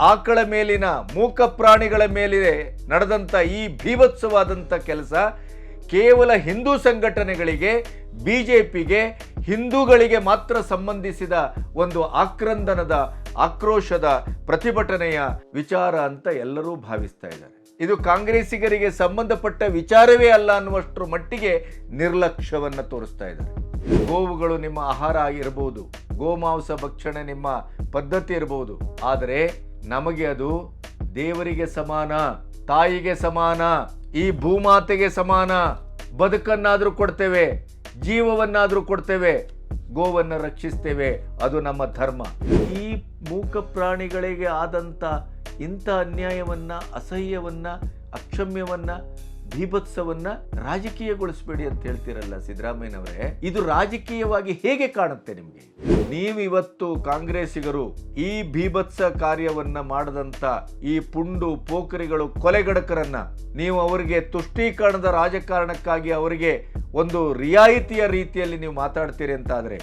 ಆಕಳ ಮೇಲಿನ ಮೂಕ ಪ್ರಾಣಿಗಳ ಮೇಲೆ ನಡೆದಂಥ ಈ ಭೀಭತ್ಸವಾದಂಥ ಕೆಲಸ ಕೇವಲ ಹಿಂದೂ ಸಂಘಟನೆಗಳಿಗೆ ಬಿ ಜೆ ಪಿಗೆ ಹಿಂದೂಗಳಿಗೆ ಮಾತ್ರ ಸಂಬಂಧಿಸಿದ ಒಂದು ಆಕ್ರಂದನದ, ಆಕ್ರೋಶದ ಪ್ರತಿಭಟನೆಯ ವಿಚಾರ ಅಂತ ಎಲ್ಲರೂ ಭಾವಿಸ್ತಾ ಇದ್ದಾರೆ. ಇದು ಕಾಂಗ್ರೆಸ್ಸಿಗರಿಗೆ ಸಂಬಂಧಪಟ್ಟ ವಿಚಾರವೇ ಅಲ್ಲ ಅನ್ನುವಷ್ಟರ ಮಟ್ಟಿಗೆ ನಿರ್ಲಕ್ಷ್ಯವನ್ನು ತೋರಿಸ್ತಾ ಇದ್ದಾರೆ. ಗೋವುಗಳು ನಿಮ್ಮ ಆಹಾರ ಆಗಿರಬಹುದು ಗೋಮಾಂಸ ಭಕ್ಷಣೆ ನಿಮ್ಮ ಪದ್ಧತಿ ಇರಬಹುದು ಆದರೆ ನಮಗೆ ಅದು ದೇವರಿಗೆ ಸಮಾನ, ತಾಯಿಗೆ ಸಮಾನ, ಈ ಭೂಮಾತೆಗೆ ಸಮಾನ. ಬದುಕನ್ನಾದರೂ ಕೊಡ್ತೇವೆ, ಜೀವವನ್ನಾದರೂ ಕೊಡ್ತೇವೆ, ಗೋವನ್ನು ರಕ್ಷಿಸ್ತೇವೆ. ಅದು ನಮ್ಮ ಧರ್ಮ. ಈ ಮೂಕ ಪ್ರಾಣಿಗಳಿಗೆ ಆದಂಥ ಇಂಥ ಅನ್ಯಾಯವನ್ನು, ಅಸಹ್ಯವನ್ನು, ಅಕ್ಷಮ್ಯವನ್ನ ಭೀಭತ್ಸವನ್ನ ರಾಜಕೀಯಗೊಳಿಸಬೇಡಿ ಅಂತ ಹೇಳ್ತಿರಲ್ಲ ಸಿದ್ದರಾಮಯ್ಯನವರೇ? ಇದು ರಾಜಕೀಯವಾಗಿ ಹೇಗೆ ಕಾಣುತ್ತೆ ನಿಮಗೆ? ನೀವು ಇವತ್ತು ಕಾಂಗ್ರೆಸ್ಸಿಗರು ಈ ಭೀಭತ್ಸ ಕಾರ್ಯವನ್ನ ಮಾಡದಂತ ಈ ಪುಂಡು ಪೋಖರಿಗಳು ಕೊಲೆಗಡಕರನ್ನ ನೀವು ಅವರಿಗೆ ತುಷ್ಟೀಕರಣದ ರಾಜಕಾರಣಕ್ಕಾಗಿ ಅವರಿಗೆ ಒಂದು ರಿಯಾಯಿತಿಯ ರೀತಿಯಲ್ಲಿ ನೀವು ಮಾತಾಡ್ತೀರಿ ಅಂತಾದರೆ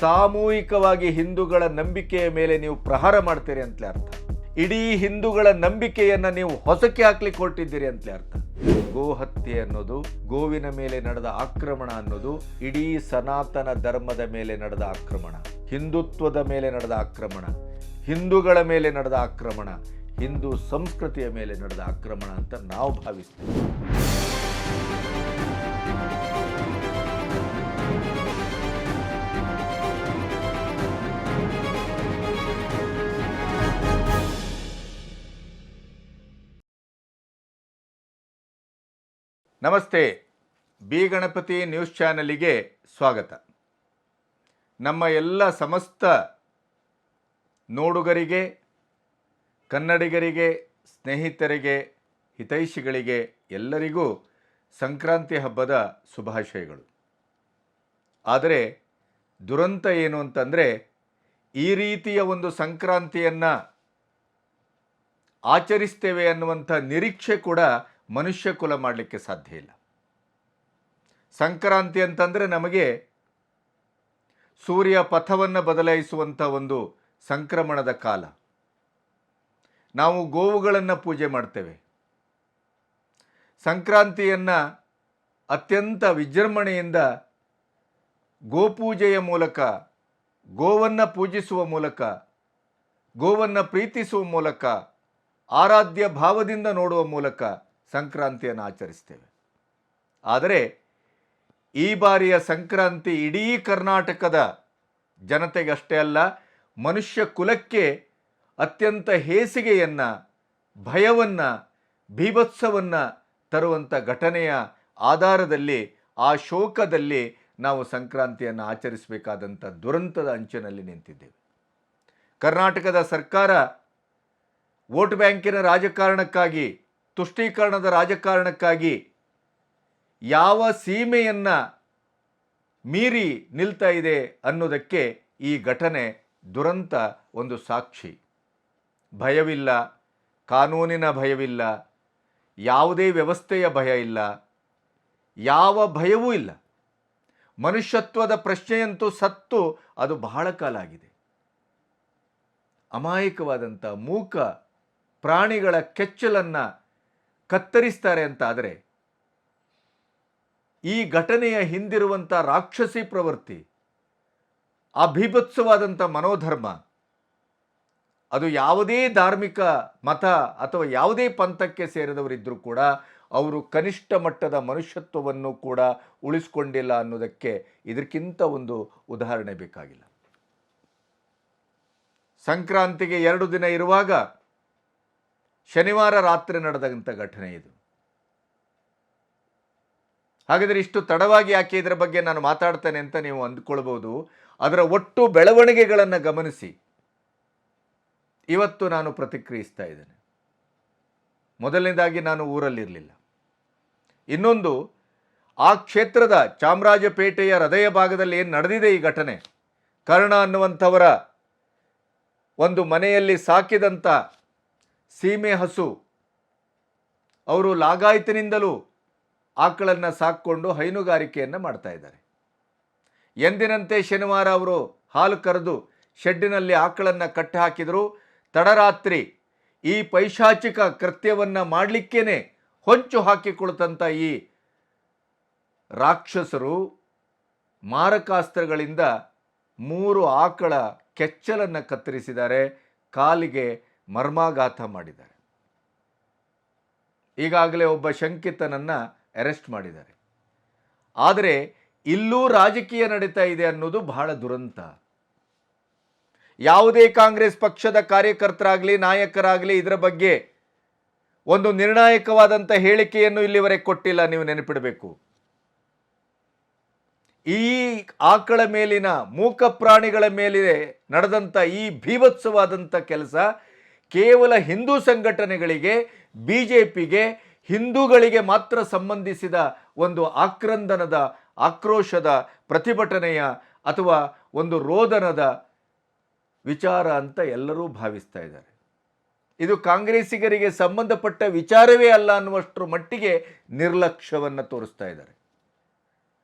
ಸಾಮೂಹಿಕವಾಗಿ ಹಿಂದೂಗಳ ನಂಬಿಕೆಯ ಮೇಲೆ ನೀವು ಪ್ರಹಾರ ಮಾಡ್ತೀರಿ ಅಂತಲೇ ಅರ್ಥ. ಇಡೀ ಹಿಂದೂಗಳ ನಂಬಿಕೆಯನ್ನ ನೀವು ಹೊಸಕ್ಕೆ ಹಾಕ್ಲಿಕ್ಕೆ ಹೊರಟಿದ್ದೀರಿ ಅಂತಲೇ ಅರ್ಥ. ಗೋ ಹತ್ಯೆ ಅನ್ನೋದು, ಗೋವಿನ ಮೇಲೆ ನಡೆದ ಆಕ್ರಮಣ ಅನ್ನೋದು, ಇಡೀ ಸನಾತನ ಧರ್ಮದ ಮೇಲೆ ನಡೆದ ಆಕ್ರಮಣ, ಹಿಂದುತ್ವದ ಮೇಲೆ ನಡೆದ ಆಕ್ರಮಣ, ಹಿಂದೂಗಳ ಮೇಲೆ ನಡೆದ ಆಕ್ರಮಣ, ಹಿಂದೂ ಸಂಸ್ಕೃತಿಯ ಮೇಲೆ ನಡೆದ ಆಕ್ರಮಣ ಅಂತ ನಾವು ಭಾವಿಸ್ತೇವೆ. ನಮಸ್ತೆ, ಬಿ ಗಣಪತಿ ನ್ಯೂಸ್ ಚಾನಲಿಗೆ ಸ್ವಾಗತ. ನಮ್ಮ ಎಲ್ಲ ಸಮಸ್ತ ನೋಡುಗರಿಗೆ, ಕನ್ನಡಿಗರಿಗೆ, ಸ್ನೇಹಿತರಿಗೆ, ಹಿತೈಷಿಗಳಿಗೆ ಎಲ್ಲರಿಗೂ ಸಂಕ್ರಾಂತಿ ಹಬ್ಬದ ಶುಭಾಶಯಗಳು. ಆದರೆ ದುರಂತ ಏನು ಅಂತಂದರೆ, ಈ ರೀತಿಯ ಒಂದು ಸಂಕ್ರಾಂತಿಯನ್ನು ಆಚರಿಸ್ತೇವೆ ಅನ್ನುವಂಥ ನಿರೀಕ್ಷೆ ಕೂಡ ಮನುಷ್ಯ ಕುಲ ಮಾಡಲಿಕ್ಕೆ ಸಾಧ್ಯ ಇಲ್ಲ. ಸಂಕ್ರಾಂತಿ ಅಂತಂದರೆ ನಮಗೆ ಸೂರ್ಯ ಪಥವನ್ನು ಬದಲಾಯಿಸುವಂಥ ಒಂದು ಸಂಕ್ರಮಣದ ಕಾಲ. ನಾವು ಗೋವುಗಳನ್ನು ಪೂಜೆ ಮಾಡ್ತೇವೆ. ಸಂಕ್ರಾಂತಿಯನ್ನು ಅತ್ಯಂತ ವಿಜೃಂಭಣೆಯಿಂದ ಗೋಪೂಜೆಯ ಮೂಲಕ, ಗೋವನ್ನು ಪೂಜಿಸುವ ಮೂಲಕ, ಗೋವನ್ನು ಪ್ರೀತಿಸುವ ಮೂಲಕ, ಆರಾಧ್ಯ ಭಾವದಿಂದ ನೋಡುವ ಮೂಲಕ ಸಂಕ್ರಾಂತಿಯನ್ನು ಆಚರಿಸ್ತೇವೆ. ಆದರೆ ಈ ಬಾರಿಯ ಸಂಕ್ರಾಂತಿ ಇಡೀ ಕರ್ನಾಟಕದ ಜನತೆಗಷ್ಟೇ ಅಲ್ಲ, ಮನುಷ್ಯ ಕುಲಕ್ಕೆ ಅತ್ಯಂತ ಹೇಸಿಗೆಯನ್ನು, ಭಯವನ್ನು, ಭೀಭತ್ಸವನ್ನು ತರುವಂಥ ಘಟನೆಯ ಆಧಾರದಲ್ಲಿ, ಆ ಶೋಕದಲ್ಲಿ ನಾವು ಸಂಕ್ರಾಂತಿಯನ್ನು ಆಚರಿಸಬೇಕಾದಂಥ ದುರಂತದ ಅಂಚಿನಲ್ಲಿ ನಿಂತಿದ್ದೇವೆ. ಕರ್ನಾಟಕದ ಸರ್ಕಾರ ವೋಟ್ ಬ್ಯಾಂಕಿನ ರಾಜಕಾರಣಕ್ಕಾಗಿ ತುಷ್ಟೀಕರಣದ ರಾಜಕಾರಣಕ್ಕಾಗಿ ಯಾವ ಸೀಮೆಯನ್ನು ಮೀರಿ ನಿಲ್ತಾ ಇದೆ ಅನ್ನೋದಕ್ಕೆ ಈ ಘಟನೆ ದುರಂತ ಒಂದು ಸಾಕ್ಷಿ. ಭಯವಿಲ್ಲ, ಕಾನೂನಿನ ಭಯವಿಲ್ಲ, ಯಾವುದೇ ವ್ಯವಸ್ಥೆಯ ಭಯ ಇಲ್ಲ, ಯಾವ ಭಯವೂ ಇಲ್ಲ. ಮನುಷ್ಯತ್ವದ ಪ್ರಶ್ನೆಯಂತೂ ಸತ್ತು ಅದು ಬಹಳ ಕಾಲ ಆಗಿದೆ. ಅಮಾಯಕವಾದಂಥ ಮೂಕ ಪ್ರಾಣಿಗಳ ಕೆಚ್ಚಲನ್ನು ಕತ್ತರಿಸ್ತಾರೆ ಅಂತ ಆದರೆ ಈ ಘಟನೆಯ ಹಿಂದಿರುವಂಥ ರಾಕ್ಷಸಿ ಪ್ರವೃತ್ತಿ, ಅಭಿಭತ್ಸವಾದಂಥ ಮನೋಧರ್ಮ, ಅದು ಯಾವುದೇ ಧಾರ್ಮಿಕ ಮತ ಅಥವಾ ಯಾವುದೇ ಪಂಥಕ್ಕೆ ಸೇರಿದವರಿದ್ದರೂ ಕೂಡ ಅವರು ಕನಿಷ್ಠ ಮಟ್ಟದ ಮನುಷ್ಯತ್ವವನ್ನು ಕೂಡ ಉಳಿಸ್ಕೊಂಡಿಲ್ಲ ಅನ್ನೋದಕ್ಕೆ ಇದಕ್ಕಿಂತ ಒಂದು ಉದಾಹರಣೆ ಬೇಕಾಗಿಲ್ಲ. ಸಂಕ್ರಾಂತಿಗೆ ಎರಡು ದಿನ ಇರುವಾಗ ಶನಿವಾರ ರಾತ್ರಿ ನಡೆದಂಥ ಘಟನೆ ಇದು. ಹಾಗಾದರೆ ಇಷ್ಟು ತಡವಾಗಿ ಯಾಕೆ ಇದರ ಬಗ್ಗೆ ನಾನು ಮಾತಾಡ್ತೇನೆ ಅಂತ ನೀವು ಅಂದ್ಕೊಳ್ಬೋದು ಅದರ ಒಟ್ಟು ಬೆಳವಣಿಗೆಗಳನ್ನು ಗಮನಿಸಿ. ಇವತ್ತು ನಾನು ಪ್ರತಿಕ್ರಿಯಿಸ್ತಾ ಇದ್ದೇನೆ. ಮೊದಲನೇದಾಗಿ ನಾನು ಊರಲ್ಲಿರಲಿಲ್ಲ. ಇನ್ನೊಂದು, ಆ ಕ್ಷೇತ್ರದ ಚಾಮರಾಜಪೇಟೆಯ ಹೃದಯ ಭಾಗದಲ್ಲಿ ಏನು ನಡೆದಿದೆ ಈ ಘಟನೆ? ಕರ್ಣ ಅನ್ನುವಂಥವರ ಒಂದು ಮನೆಯಲ್ಲಿ ಸಾಕಿದಂಥ ಸೀಮೆ ಹಸು. ಅವರು ಲಾಗಾಯಿತಿನಿಂದಲೂ ಆಕಳನ್ನು ಸಾಕ್ಕೊಂಡು ಹೈನುಗಾರಿಕೆಯನ್ನು ಮಾಡ್ತಾ ಇದ್ದಾರೆ. ಎಂದಿನಂತೆ ಶನಿವಾರ ಅವರು ಹಾಲು ಕರೆದು ಶೆಡ್ಡಿನಲ್ಲಿ ಆಕಳನ್ನು ಕಟ್ಟಿ ಹಾಕಿದರು ತಡರಾತ್ರಿ ಈ ಪೈಶಾಚಿಕ ಕೃತ್ಯವನ್ನು ಮಾಡಲಿಕ್ಕೇನೆ ಹೊಂಚು ಹಾಕಿಕೊಳ್ತಂಥ ಈ ರಾಕ್ಷಸರು ಮಾರಕಾಸ್ತ್ರಗಳಿಂದ ಮೂರು ಆಕಳ ಕೆಚ್ಚಲನ್ನು ಕತ್ತರಿಸಿದ್ದಾರೆ. ಕಾಲಿಗೆ ಮರ್ಮಾಘಾತ ಮಾಡಿದ್ದಾರೆ. ಈಗಾಗಲೇ ಒಬ್ಬ ಶಂಕಿತನನ್ನು ಅರೆಸ್ಟ್ ಮಾಡಿದ್ದಾರೆ. ಆದರೆ ಇಲ್ಲೂ ರಾಜಕೀಯ ನಡೀತಾ ಇದೆ ಅನ್ನೋದು ಬಹಳ ದುರಂತ. ಯಾವುದೇ ಕಾಂಗ್ರೆಸ್ ಪಕ್ಷದ ಕಾರ್ಯಕರ್ತರಾಗಲಿ, ನಾಯಕರಾಗಲಿ ಇದರ ಬಗ್ಗೆ ಒಂದು ನಿರ್ಣಾಯಕವಾದಂಥ ಹೇಳಿಕೆಯನ್ನು ಇಲ್ಲಿವರೆಗೆ ಕೊಟ್ಟಿಲ್ಲ, ನೀವು ನೆನಪಿಡಬೇಕು. ಈ ಆಕಳ ಮೇಲಿನ ಮೂಕ ಪ್ರಾಣಿಗಳ ಮೇಲೆ ನಡೆದಂಥ ಈ ಭೀಭತ್ಸವಾದಂಥ ಕೆಲಸ ಕೇವಲ ಹಿಂದೂ ಸಂಘಟನೆಗಳಿಗೆ ಬಿ ಜೆ ಪಿಗೆ ಹಿಂದೂಗಳಿಗೆ ಮಾತ್ರ ಸಂಬಂಧಿಸಿದ ಒಂದು ಆಕ್ರಂದನದ, ಆಕ್ರೋಶದ ಪ್ರತಿಭಟನೆಯ ಅಥವಾ ಒಂದು ರೋದನದ ವಿಚಾರ ಅಂತ ಎಲ್ಲರೂ ಭಾವಿಸ್ತಾ ಇದ್ದಾರೆ. ಇದು ಕಾಂಗ್ರೆಸ್ಸಿಗರಿಗೆ ಸಂಬಂಧಪಟ್ಟ ವಿಚಾರವೇ ಅಲ್ಲ ಅನ್ನುವಷ್ಟರ ಮಟ್ಟಿಗೆ ನಿರ್ಲಕ್ಷ್ಯವನ್ನು ತೋರಿಸ್ತಾ ಇದ್ದಾರೆ.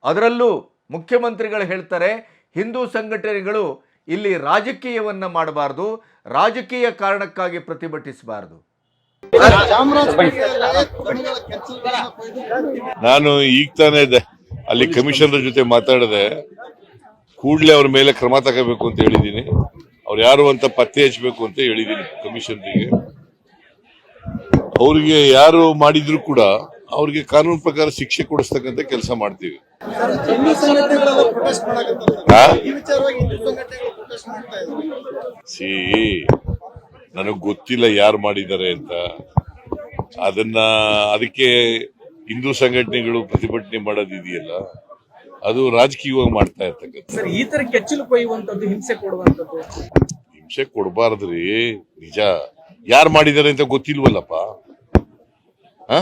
ಅದರಲ್ಲೂ ಮುಖ್ಯಮಂತ್ರಿಗಳು ಹೇಳ್ತಾರೆ, ಹಿಂದೂ ಸಂಘಟನೆಗಳು ಇಲ್ಲಿ ರಾಜಕೀಯವನ್ನು ಮಾಡಬಾರ್ದು ರಾಜಕೀಯ ಕಾರಣಕ್ಕಾಗಿ ಪ್ರತಿಭಟಿಸಬಾರದು. ನಾನು ಈಗ ತಾನೇ ಇದೆ ಅಲ್ಲಿ ಕಮಿಷನರ್ ಜೊತೆ ಮಾತಾಡಿದೆ. ಕೂಡಲೇ ಅವ್ರ ಮೇಲೆ ಕ್ರಮ ತಗೋಬೇಕು ಅಂತ ಹೇಳಿದ್ದೀನಿ ಅವ್ರು ಯಾರು ಅಂತ ಪತ್ತೆ ಹಚ್ಚಬೇಕು ಅಂತ ಹೇಳಿದ್ದೀನಿ ಕಮಿಷನರಿಗೆ. ಅವ್ರಿಗೆ ಯಾರು ಮಾಡಿದ್ರು ಕೂಡ ಅವ್ರಿಗೆ ಕಾನೂನು ಪ್ರಕಾರ ಶಿಕ್ಷೆ ಕೊಡಿಸ್ತಕ್ಕಂಥ ಕೆಲಸ ಮಾಡ್ತೀವಿ. ಸಿ ನನಗ್ ಗೊತ್ತಿಲ್ಲ ಯಾರು ಮಾಡಿದ್ದಾರೆ ಅಂತ. ಅದನ್ನ ಅದಕ್ಕೆ ಹಿಂದೂ ಸಂಘಟನೆಗಳು ಪ್ರತಿಭಟನೆ ಮಾಡೋದಿದೆಯಲ್ಲ ಅದು ರಾಜಕೀಯವಾಗಿ ಮಾಡ್ತಾ ಇರ್ತಕ್ಕಂಥ ಈ ತರ ಕೆಚ್ಚಲು ಕೊಯ್ಯುವಂತದ್ದು ಹಿಂಸೆ ಕೊಡುವಂತದ್ದು ಹಿಂಸೆ ಕೊಡಬಾರ್ದ್ರಿ ನಿಜ. ಯಾರು ಮಾಡಿದ್ದಾರೆ ಅಂತ ಗೊತ್ತಿಲ್ವಲ್ಲಪ್ಪ? ಸುಮ್ಮನೆ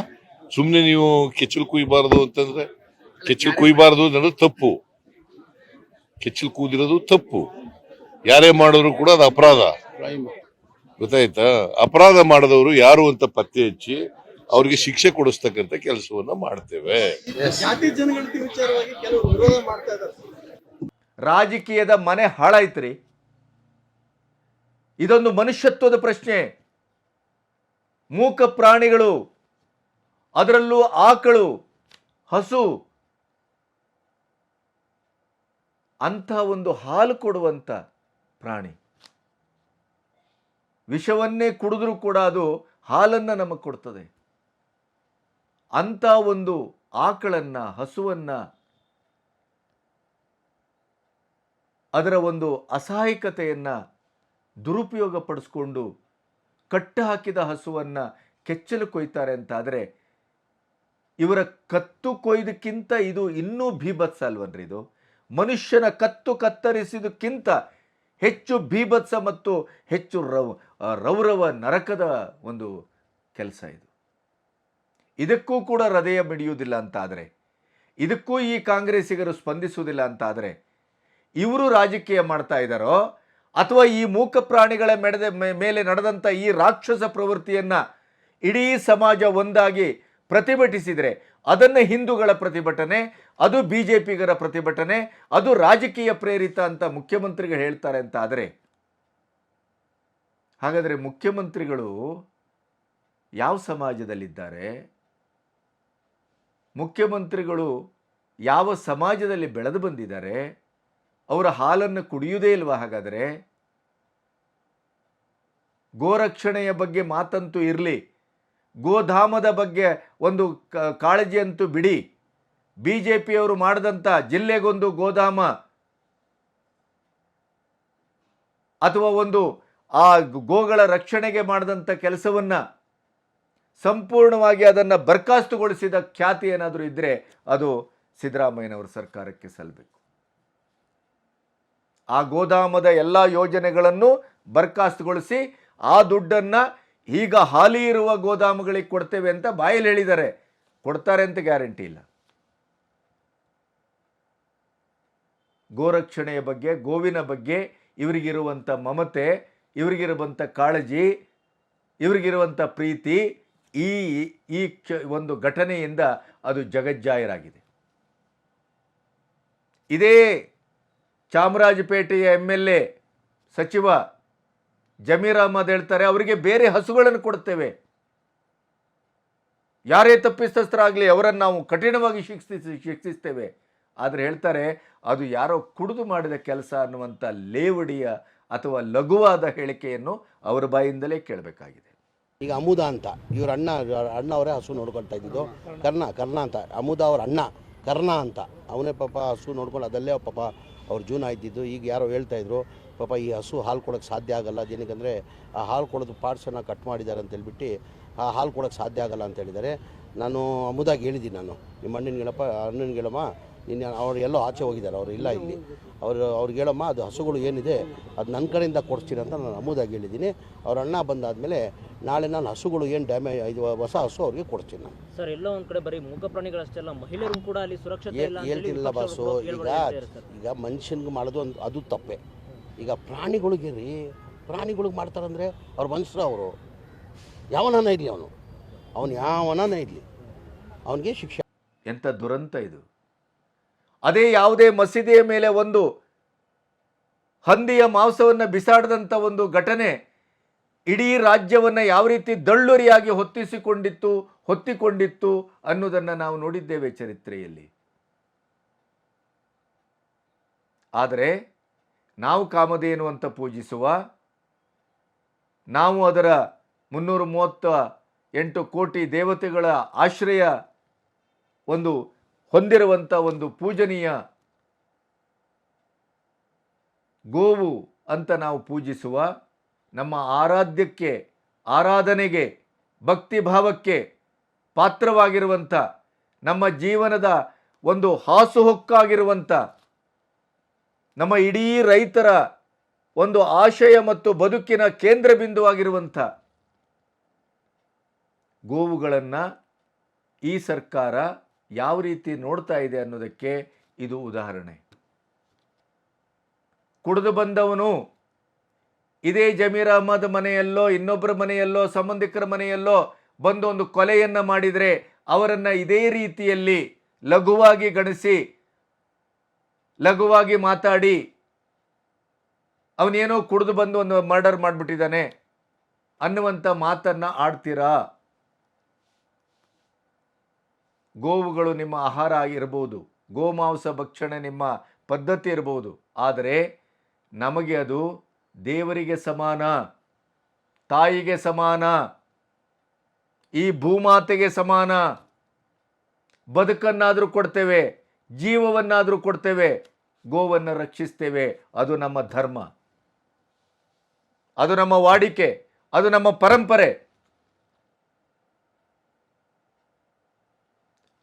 ಸುಮ್ನೆ ನೀವು ಕೆಚ್ಚಲು ಕುಯ್ಬಾರ್ದು ಅಂತಂದ್ರೆ? ಕೆಚ್ಚಲು ಕುಯ್ಬಾರ್ದು ಅನ್ನೋದು ತಪ್ಪು. ಕೆಚ್ಚಲು ಕೂದಿರೋದು ತಪ್ಪು. ಯಾರೇ ಮಾಡಿದ್ರು ಕೂಡ ಅದು ಅಪರಾಧ. ಗೊತ್ತಾಯ್ತಾ? ಅಪರಾಧ ಮಾಡಿದವರು ಯಾರು ಅಂತ ಪತ್ತೆ ಹಚ್ಚಿ ಅವ್ರಿಗೆ ಶಿಕ್ಷೆ ಕೊಡಿಸ್ತಕ್ಕಂಥ ಕೆಲಸವನ್ನ ಮಾಡ್ತೇವೆ. ರಾಜಕೀಯದ ಮನೆ ಹಾಳಾಯ್ತ್ರಿ. ಇದೊಂದು ಮನುಷ್ಯತ್ವದ ಪ್ರಶ್ನೆ. ಮೂಕ ಪ್ರಾಣಿಗಳು ಅದರಲ್ಲೂ ಆಕಳು ಹಸು ಅಂಥ ಒಂದು ಹಾಲು ಕೊಡುವಂಥ ಪ್ರಾಣಿ. ವಿಷವನ್ನೇ ಕುಡಿದ್ರೂ ಕೂಡ ಅದು ಹಾಲನ್ನು ನಮಗೆ ಕೊಡ್ತದೆ. ಅಂಥ ಒಂದು ಆಕಳನ್ನು, ಹಸುವನ್ನು ಅದರ ಒಂದು ಅಸಹಾಯಕತೆಯನ್ನು ದುರುಪಯೋಗ ಪಡಿಸ್ಕೊಂಡು ಕಟ್ಟು ಹಾಕಿದ ಹಸುವನ್ನು ಕೆಚ್ಚಲು ಕೊಯ್ತಾರೆ ಅಂತಾದರೆ ಇವರ ಕತ್ತು ಕೊಯ್ದಕ್ಕಿಂತ ಇದು ಇನ್ನೂ ಭೀಭತ್ಸ ಅಲ್ವನ್ರಿ ಇದು? ಮನುಷ್ಯನ ಕತ್ತು ಕತ್ತರಿಸಿದಕ್ಕಿಂತ ಹೆಚ್ಚು ಭೀಭತ್ಸ ಮತ್ತು ಹೆಚ್ಚು ರವ್ ರೌರವ ನರಕದ ಒಂದು ಕೆಲಸ ಇದು. ಇದಕ್ಕೂ ಕೂಡ ಹೃದಯ ಮಿಡಿಯುವುದಿಲ್ಲ ಅಂತಾದರೆ, ಇದಕ್ಕೂ ಈ ಕಾಂಗ್ರೆಸ್ಸಿಗರು ಸ್ಪಂದಿಸುವುದಿಲ್ಲ ಅಂತಾದರೆ, ಇವರು ರಾಜಕೀಯ ಮಾಡ್ತಾ ಇದ್ದಾರೋ, ಅಥವಾ ಈ ಮೂಕ ಪ್ರಾಣಿಗಳ ಮೆಡೆದ ಮೇಲೆ ನಡೆದಂಥ ಈ ರಾಕ್ಷಸ ಪ್ರವೃತ್ತಿಯನ್ನು ಇಡೀ ಸಮಾಜ ಒಂದಾಗಿ ಪ್ರತಿಭಟಿಸಿದರೆ ಅದನ್ನು ಹಿಂದೂಗಳ ಪ್ರತಿಭಟನೆ, ಅದು ಬಿ ಜೆ ಪಿಗರ ಪ್ರತಿಭಟನೆ, ಅದು ರಾಜಕೀಯ ಪ್ರೇರಿತ ಅಂತ ಮುಖ್ಯಮಂತ್ರಿಗಳು ಹೇಳ್ತಾರೆ ಅಂತ ಆದರೆ, ಹಾಗಾದರೆ ಮುಖ್ಯಮಂತ್ರಿಗಳು ಯಾವ ಸಮಾಜದಲ್ಲಿದ್ದಾರೆ? ಮುಖ್ಯಮಂತ್ರಿಗಳು ಯಾವ ಸಮಾಜದಲ್ಲಿ ಬೆಳೆದು ಬಂದಿದ್ದಾರೆ? ಅವರ ಹಾಲನ್ನು ಕುಡಿಯುವುದೇ ಇಲ್ವಾ ಹಾಗಾದರೆ? ಗೋರಕ್ಷಣೆಯ ಬಗ್ಗೆ ಮಾತಂತೂ ಇರಲಿ. ಗೋಧಾಮದ ಬಗ್ಗೆ ಒಂದು ಕಾಳಜಿಯಂತೂ ಬಿಡಿ. ಬಿ ಜೆ ಪಿಯವರು ಮಾಡಿದಂಥ ಜಿಲ್ಲೆಗೊಂದು ಗೋಧಾಮ ಅಥವಾ ಒಂದು ಆ ಗೋಗಳ ರಕ್ಷಣೆಗೆ ಮಾಡಿದಂಥ ಕೆಲಸವನ್ನು ಸಂಪೂರ್ಣವಾಗಿ ಅದನ್ನು ಬರ್ಖಾಸ್ತುಗೊಳಿಸಿದ ಖ್ಯಾತಿ ಏನಾದರೂ ಇದ್ದರೆ ಅದು ಸಿದ್ದರಾಮಯ್ಯನವರ ಸರ್ಕಾರಕ್ಕೆ ಸಲ್ಲಬೇಕು ಆ ಗೋದಾಮದ ಎಲ್ಲ ಯೋಜನೆಗಳನ್ನು ಬರ್ಖಾಸ್ತುಗೊಳಿಸಿ ಆ ದುಡ್ಡನ್ನು ಈಗ ಹಾಲಿ ಇರುವ ಗೋದಾಮುಗಳಿಗೆ ಕೊಡ್ತೇವೆ ಅಂತ ಬಾಯಲ್ಲಿ ಹೇಳಿದ್ದಾರೆ. ಕೊಡ್ತಾರೆ ಅಂತ ಗ್ಯಾರಂಟಿ ಇಲ್ಲ. ಗೋರಕ್ಷಣೆಯ ಬಗ್ಗೆ, ಗೋವಿನ ಬಗ್ಗೆ ಇವರಿಗಿರುವಂಥ ಮಮತೆ, ಇವರಿಗಿರುವಂಥ ಕಾಳಜಿ, ಇವರಿಗಿರುವಂಥ ಪ್ರೀತಿ ಈ ಈ ಕ್ಷ- ಒಂದು ಘಟನೆಯಿಂದ ಅದು ಜಗಜ್ಜಾಯರಾಗಿದೆ ಇದೇ ಚಾಮರಾಜಪೇಟೆಯ ಎಂ ಎಲ್ ಎ ಸಚಿವ ಜಮೀರ್ ಅಹಮದ್ ಹೇಳ್ತಾರೆ, ಅವರಿಗೆ ಬೇರೆ ಹಸುಗಳನ್ನು ಕೊಡ್ತೇವೆ ಯಾರೇ ತಪ್ಪಿತಸ್ಥರಾಗಲಿ ಅವರನ್ನು ನಾವು ಕಠಿಣವಾಗಿ ಶಿಕ್ಷಿಸಿ, ಶಿಕ್ಷಿಸ್ತೇವೆ. ಆದರೆ ಹೇಳ್ತಾರೆ, ಅದು ಯಾರೋ ಕುಡಿದು ಮಾಡಿದ ಕೆಲಸ ಅನ್ನುವಂಥ ಲೇವಡಿಯ ಅಥವಾ ಲಘುವಾದ ಹೇಳಿಕೆಯನ್ನು ಅವರ ಬಾಯಿಂದಲೇ ಕೇಳಬೇಕಾಗಿದೆ. ಈಗ ಅಮುದ ಅಂತ, ಇವ್ರ ಅಣ್ಣ ಅಣ್ಣ ಅವರೇ ಹಸು ನೋಡ್ಕೊಳ್ತಾ ಇದ್ದಿದ್ದು. ಕರ್ಣ ಕರ್ಣ ಅಂತ, ಅಮುದ ಅವ್ರ ಅಣ್ಣ, ಕರ್ಣ ಅಂತ. ಅವನೇ ಪಾಪ ಹಸು ನೋಡ್ಕೊಂಡು ಅದಲ್ಲೇ ಪಾಪ ಅವ್ರ ಜೂನ್ ಆಯ್ತಿದ್ದು ಈಗ ಯಾರೋ ಹೇಳ್ತಾ ಇದ್ರು ಪಾಪ ಈ ಹಸು ಹಾಲು ಕೊಡೋಕ್ಕೆ ಸಾಧ್ಯ ಆಗಲ್ಲ. ಅದೇನಕ್ಕಂದರೆ ಆ ಹಾಲು ಕೊಡೋದು ಪಾರ್ಟ್ಸನ್ನು ಕಟ್ ಮಾಡಿದ್ದಾರೆ ಅಂತ ಹೇಳ್ಬಿಟ್ಟು ಆ ಹಾಲು ಕೊಡೋಕ್ಕೆ ಸಾಧ್ಯ ಆಗಲ್ಲ ಅಂತ ಹೇಳಿದ್ದಾರೆ. ನಾನು ಅಮ್ಮದಾಗಿ ಹೇಳಿದ್ದೀನಿ ನಾನು. ನಿಮ್ಮ ಅಣ್ಣನ ಹೇಳಪ್ಪ ಅಣ್ಣನ ಗೆಳಮ್ಮ ನಿನ್ನ ಅವ್ರು ಎಲ್ಲೋ ಆಚೆ ಹೋಗಿದ್ದಾರೆ. ಅವ್ರು ಇಲ್ಲ ಇಲ್ಲಿ. ಅವರು ಅವ್ರಿಗೆ ಹೇಳಮ್ಮ ಅದು ಹಸುಗಳು ಏನಿದೆ ಅದು ನನ್ನ ಕಡೆಯಿಂದ ಕೊಡ್ತೀನಿ ಅಂತ ನಾನು ಅಮುದಾಗಿ ಹೇಳಿದ್ದೀನಿ. ಅವ್ರ ಅಣ್ಣ ಬಂದಾದಮೇಲೆ ನಾಳೆ ನಾನು ಹಸುಗಳು ಏನು ಡ್ಯಾಮೇಜ್ ಇದು ಹೊಸ ಹಸು ಅವ್ರಿಗೆ ಕೊಡ್ತೀನಿ ನಾನು. ಸರ್ ಎಲ್ಲೋ ಒಂದು ಕಡೆ ಬರೀ ಮೂಕ ಪ್ರಾಣಿಗಳಷ್ಟೇ ಅಲ್ಲ ಮಹಿಳೆಯರು ಕೂಡ ಅಲ್ಲಿ ಸುರಕ್ಷತೆ ಹೇಳ್ತಿಲ್ಲ ಬಾಸು ಈಗ. ಈಗ ಮನುಷ್ಯನಿಗೆ ಮಾಡೋದು ಒಂದು ಅದು ತಪ್ಪೆ. ಈಗ ಪ್ರಾಣಿಗಳಿಗೆ ರೀ, ಪ್ರಾಣಿಗಳಿಗೆ ಮಾಡ್ತಾರಂದರೆ ಅವ್ರ ಮನುಷ್ಯರು ಅವರು. ಯಾವನಾನ ಇರಲಿ ಅವನು? ಅವನು ಯಾವನಾನ ಇರಲಿ? ಅವನಿಗೆ ಶಿಕ್ಷೆ. ಎಂಥ ದುರಂತ ಇದು. ಅದೇ ಯಾವುದೇ ಮಸೀದಿಯ ಮೇಲೆ ಒಂದು ಹಂದಿಯ ಮಾಂಸವನ್ನು ಬಿಸಾಡದಂಥ ಒಂದು ಘಟನೆ ಇಡೀ ರಾಜ್ಯವನ್ನು ಯಾವ ರೀತಿ ದಳ್ಳುರಿಯಾಗಿ ಹೊತ್ತಿಸಿಕೊಂಡಿತ್ತು, ಹೊತ್ತಿಕೊಂಡಿತ್ತು ಅನ್ನೋದನ್ನು ನಾವು ನೋಡಿದ್ದೇವೆ ಚರಿತ್ರೆಯಲ್ಲಿ. ಆದರೆ ನಾವು ಕಾಮಧೇನು ಅಂತ ಪೂಜಿಸುವ, ನಾವು ಅದರ ಮುನ್ನೂರ ಮೂವತ್ತ ಎಂಟು ಕೋಟಿ ದೇವತೆಗಳ ಆಶ್ರಯ ಒಂದು ಹೊಂದಿರುವಂಥ ಒಂದು ಪೂಜನೀಯ ಗೋವು ಅಂತ ನಾವು ಪೂಜಿಸುವ, ನಮ್ಮ ಆರಾಧ್ಯಕ್ಕೆ, ಆರಾಧನೆಗೆ ಭಕ್ತಿ ಭಾವಕ್ಕೆ ಪಾತ್ರವಾಗಿರುವಂಥ ನಮ್ಮ ಜೀವನದ ಒಂದು ಹಾಸುಹೊಕ್ಕಾಗಿರುವಂಥ ನಮ್ಮ ಇಡೀ ರೈತರ ಒಂದು ಆಶಯ ಮತ್ತು ಬದುಕಿನ ಕೇಂದ್ರ ಬಿಂದುವಾಗಿರುವಂಥ ಗೋವುಗಳನ್ನು ಈ ಸರ್ಕಾರ ಯಾವ ರೀತಿ ನೋಡ್ತಾ ಇದೆ ಅನ್ನೋದಕ್ಕೆ ಇದು ಉದಾಹರಣೆ. ಕುಡಿದು ಬಂದವನು ಇದೇ ಜಮೀರ್ ಅಹಮದ್ ಮನೆಯಲ್ಲೋ ಇನ್ನೊಬ್ಬರ ಮನೆಯಲ್ಲೋ, ಸಂಬಂಧಿಕರ ಮನೆಯಲ್ಲೋ ಬಂದು ಒಂದು ಕೊಲೆಯನ್ನು ಮಾಡಿದರೆ ಅವರನ್ನು ಇದೇ ರೀತಿಯಲ್ಲಿ ಲಘುವಾಗಿ ಗಣಿಸಿ ಲಘುವಾಗಿ ಮಾತಾಡಿ. ಅವನೇನೋ ಕುಡಿದು ಬಂದು ಒಂದು ಮರ್ಡರ್ ಮಾಡಿಬಿಟ್ಟಿದ್ದಾನೆ. ಅನ್ನುವಂಥ ಮಾತನ್ನು ಆಡ್ತೀರಾ? ಗೋವುಗಳು ನಿಮ್ಮ ಆಹಾರ ಆಗಿರ್ಬೋದು. ಗೋಮಾಂಸ ಭಕ್ಷಣೆ ನಿಮ್ಮ ಪದ್ಧತಿ ಇರಬಹುದು ಆದರೆ ನಮಗೆ ಅದು ದೇವರಿಗೆ ಸಮಾನ, ತಾಯಿಗೆ ಸಮಾನ, ಈ ಭೂಮಾತೆಗೆ ಸಮಾನ. ಬದುಕನ್ನಾದರೂ ಕೊಡ್ತೇವೆ. ಜೀವವನ್ನಾದರೂ ಕೊಡ್ತೇವೆ, ಗೋವನ್ನು ರಕ್ಷಿಸ್ತೇವೆ. ಅದು ನಮ್ಮ ಧರ್ಮ. ಅದು ನಮ್ಮ ವಾಡಿಕೆ. ಅದು ನಮ್ಮ ಪರಂಪರೆ.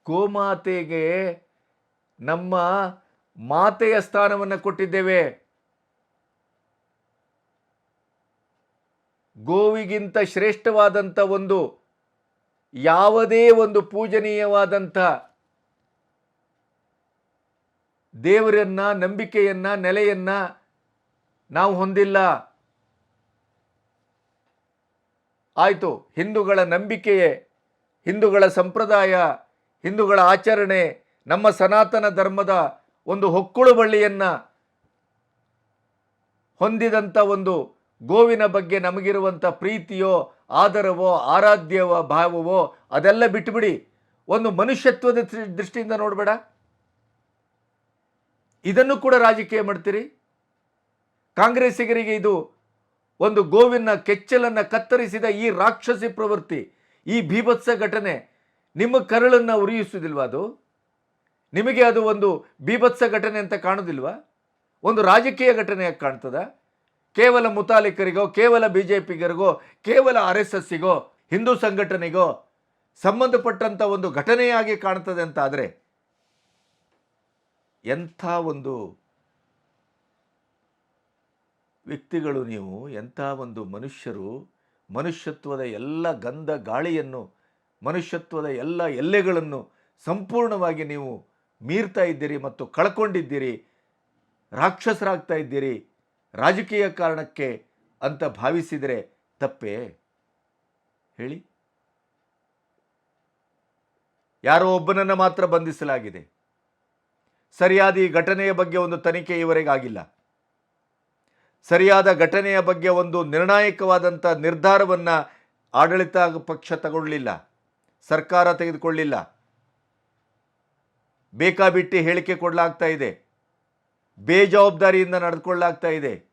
ಗೋಮಾತೆಗೆ ನಮ್ಮ ಮಾತೆಯ ಸ್ಥಾನವನ್ನು ಕೊಟ್ಟಿದ್ದೇವೆ. ಗೋವಿಗಿಂತ ಶ್ರೇಷ್ಠವಾದಂಥ ಒಂದು, ಯಾವುದೇ ಒಂದು ಪೂಜನೀಯವಾದಂಥ ದೇವರನ್ನ, ನಂಬಿಕೆಯನ್ನ, ನೆಲೆಯನ್ನ ನಾವು ಹೊಂದಿಲ್ಲ. ಆಯಿತು, ಹಿಂದೂಗಳ ನಂಬಿಕೆಯೇ? ಹಿಂದೂಗಳ ಸಂಪ್ರದಾಯ, ಹಿಂದೂಗಳ ಆಚರಣೆ, ನಮ್ಮ ಸನಾತನ ಧರ್ಮದ ಒಂದು ಹೊಕ್ಕುಳು ಬಳ್ಳಿಯನ್ನು ಹೊಂದಿದಂಥ ಒಂದು ಗೋವಿನ ಬಗ್ಗೆ ನಮಗಿರುವಂಥ ಪ್ರೀತಿಯೋ, ಆದರವೋ, ಆರಾಧ್ಯವೋ, ಭಾವವೋ ಅದೆಲ್ಲ ಬಿಟ್ಬಿಡಿ. ಒಂದು ಮನುಷ್ಯತ್ವದ ದೃಷ್ಟಿಯಿಂದ ನೋಡಬೇಡ. ಇದನ್ನು ಕೂಡ ರಾಜಕೀಯ ಮಾಡ್ತೀರಿ? ಕಾಂಗ್ರೆಸ್ಸಿಗರಿಗೆ ಇದು ಒಂದು ಗೋವಿನ ಕೆಚ್ಚಲನ್ನು ಕತ್ತರಿಸಿದ ಈ ರಾಕ್ಷಸಿ ಪ್ರವೃತ್ತಿ, ಈ ಭೀಭತ್ಸ ಘಟನೆ ನಿಮ್ಮ ಕರಳನ್ನು ಉರಿಯಿಸುವುದಿಲ್ವಾ ಅದು? ನಿಮಗೆ ಅದು ಒಂದು ಬೀಭತ್ಸ ಘಟನೆ ಅಂತ ಕಾಣೋದಿಲ್ವಾ ಒಂದು ರಾಜಕೀಯ ಘಟನೆಯಾಗಿ ಕಾಣ್ತದ? ಕೇವಲ ಮುತಾಲಿಕರಿಗೋ, ಕೇವಲ ಬಿ ಜೆ ಪಿಗರಿಗೋ ಕೇವಲ ಆರ್ ಎಸ್ ಎಸ್ಸಿಗೋ, ಹಿಂದೂ ಸಂಘಟನೆಗೋ ಸಂಬಂಧಪಟ್ಟಂಥ ಒಂದು ಘಟನೆಯಾಗಿ ಕಾಣ್ತದೆ ಅಂತ ಆದರೆ ಎಂಥ ಒಂದು ವ್ಯಕ್ತಿಗಳು ನೀವು, ಎಂಥ ಒಂದು ಮನುಷ್ಯರು, ಮನುಷ್ಯತ್ವದ ಎಲ್ಲ ಗಂಧ ಗಾಳಿಯನ್ನು, ಮನುಷ್ಯತ್ವದ ಎಲ್ಲ ಎಲ್ಲೆಗಳನ್ನು ಸಂಪೂರ್ಣವಾಗಿ ನೀವು ಮೀರ್ತಾ ಇದ್ದೀರಿ ಮತ್ತು ಕಳ್ಕೊಂಡಿದ್ದೀರಿ, ರಾಕ್ಷಸರಾಗ್ತಾ ಇದ್ದೀರಿ, ರಾಜಕೀಯ ಕಾರಣಕ್ಕೆ ಅಂತ ಭಾವಿಸಿದರೆ ತಪ್ಪೇ? ಹೇಳಿ. ಯಾರೋ ಒಬ್ಬನನ್ನು ಮಾತ್ರ ಬಂಧಿಸಲಾಗಿದೆ. ಸರಿಯಾದ ಈ ಘಟನೆಯ ಬಗ್ಗೆ ಒಂದು ತನಿಖೆ ಇವರೆಗಾಗಿಲ್ಲ ಸರಿಯಾದ ಘಟನೆಯ ಬಗ್ಗೆ ಒಂದು ನಿರ್ಣಾಯಕವಾದಂಥ ನಿರ್ಧಾರವನ್ನು ಆಡಳಿತ ಪಕ್ಷ ತಗೊಳ್ಳಲಿಲ್ಲ ಸರ್ಕಾರ ತೆಗೆದುಕೊಳ್ಳಿಲ್ಲ. ಬೇಕಾಬಿಟ್ಟಿ ಹೇಳಿಕೆ ಕೊಡಲಾಗ್ತಾ ಇದೆ. ಬೇಜವಾಬ್ದಾರಿಯಿಂದ ನಡೆದುಕೊಳ್ಳಲಾಗ್ತಾ ಇದೆ.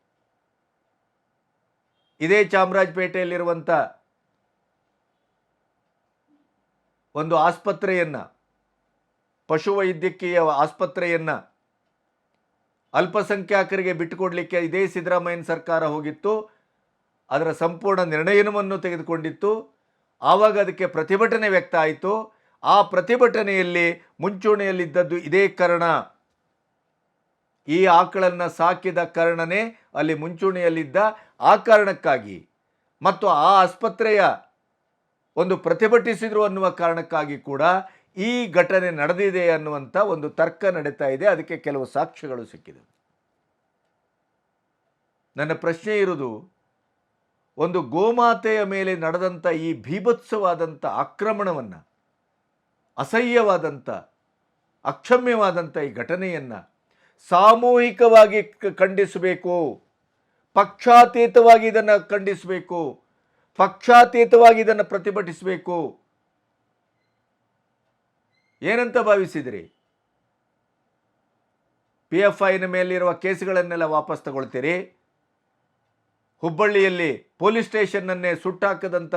ಇದೇ ಚಾಮರಾಜಪೇಟೆಯಲ್ಲಿರುವಂಥ ಒಂದು ಆಸ್ಪತ್ರೆಯನ್ನು ಪಶುವೈದ್ಯಕೀಯ ಆಸ್ಪತ್ರೆಯನ್ನು ಅಲ್ಪಸಂಖ್ಯಾತರಿಗೆ ಬಿಟ್ಟುಕೊಡಲಿಕ್ಕೆ ಇದೇ ಸಿದ್ದರಾಮಯ್ಯನ ಸರ್ಕಾರ ಹೋಗಿತ್ತು. ಅದರ ಸಂಪೂರ್ಣ ನಿರ್ಣಯವನ್ನು ತೆಗೆದುಕೊಂಡಿತ್ತು. ಆವಾಗ ಅದಕ್ಕೆ ಪ್ರತಿಭಟನೆ ವ್ಯಕ್ತ ಆಯಿತು. ಆ ಪ್ರತಿಭಟನೆಯಲ್ಲಿ ಮುಂಚೂಣಿಯಲ್ಲಿದ್ದದ್ದು ಇದೇ ಕರ್ಣ. ಈ ಆಕಳನ್ನು ಸಾಕಿದ ಕರ್ಣನೇ ಅಲ್ಲಿ ಮುಂಚೂಣಿಯಲ್ಲಿದ್ದ ಆ ಕಾರಣಕ್ಕಾಗಿ. ಮತ್ತು ಆ ಆಸ್ಪತ್ರೆಯ ಒಂದು ಪ್ರತಿಭಟಿಸಿದರು ಅನ್ನುವ ಕಾರಣಕ್ಕಾಗಿ ಕೂಡ ಈ ಘಟನೆ ನಡೆದಿದೆ ಅನ್ನುವಂಥ ಒಂದು ತರ್ಕ ನಡೀತಾ ಇದೆ. ಅದಕ್ಕೆ ಕೆಲವು ಸಾಕ್ಷ್ಯಗಳು ಸಿಕ್ಕಿದೆ. ನನ್ನ ಪ್ರಶ್ನೆ ಇರುವುದು, ಒಂದು ಗೋಮಾತೆಯ ಮೇಲೆ ನಡೆದಂಥ ಈ ಭೀಭತ್ಸವಾದಂಥ ಆಕ್ರಮಣವನ್ನು ಅಸಹ್ಯವಾದಂಥ ಅಕ್ಷಮ್ಯವಾದಂಥ ಈ ಘಟನೆಯನ್ನು ಸಾಮೂಹಿಕವಾಗಿ ಖಂಡಿಸಬೇಕು, ಪಕ್ಷಾತೀತವಾಗಿ ಇದನ್ನು ಖಂಡಿಸಬೇಕು, ಪಕ್ಷಾತೀತವಾಗಿ ಇದನ್ನು ಪ್ರತಿಭಟಿಸಬೇಕು ಏನಂತ ಭಾವಿಸಿದ್ರಿ? ಪಿ ಎಫ್ ಐನ ಮೇಲಿರುವ ಕೇಸುಗಳನ್ನೆಲ್ಲ ವಾಪಸ್ ತಗೊಳ್ತೀರಿ? ಹುಬ್ಬಳ್ಳಿಯಲ್ಲಿ ಪೊಲೀಸ್ ಸ್ಟೇಷನ್ನನ್ನೇ ಸುಟ್ಟಾಕದಂಥ